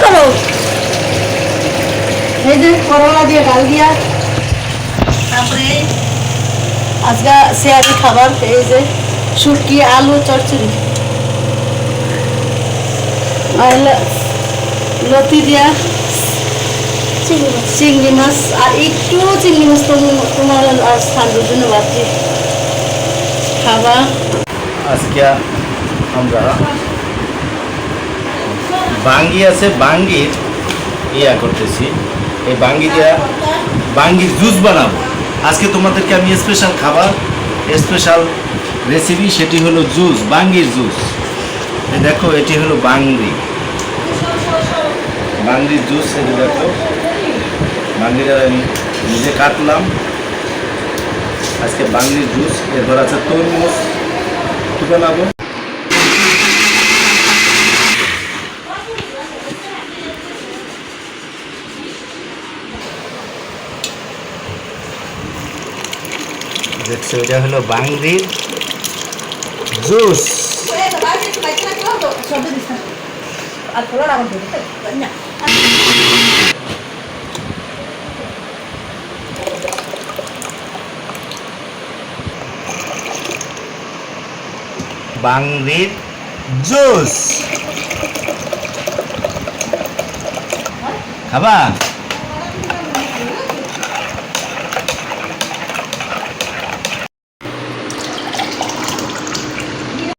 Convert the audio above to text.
করো। এই যে করলা দিয়ে ডাল দিয়া। তারপরে আজকে শেয়ারি খাবার এই যে শুটকি আলু চচ্চড়ি। আর ল- লতি দিয়া চিংড়ি মাছ। আর একটু চিংড়ি মাছ তোমার তোমার আর সান্ডুর জন্য ভাবছি খাবা। আজকে আমরা বাঙ্গি আছে, বাঙ্গির ইয়া করতেছি। এই বাঙ্গি দিয়া বাঙ্গির জুস বানাবো। আজকে তোমাদেরকে আমি স্পেশাল খাবার স্পেশাল রেসিপি সেটি হলো জুস, বাঙ্গির জুস। দেখো, এটি হলো বাংরি বাংরির জুস যে দেখো। বাঙ্গিটা আমি নিজে কাটলাম। আজকে বাঙ্গির জুস, এরপর আছে তরমুজ। কি বানাবো। দেখছ এটা হলো বাংলির জুস। বাংলির জুস। খাবা?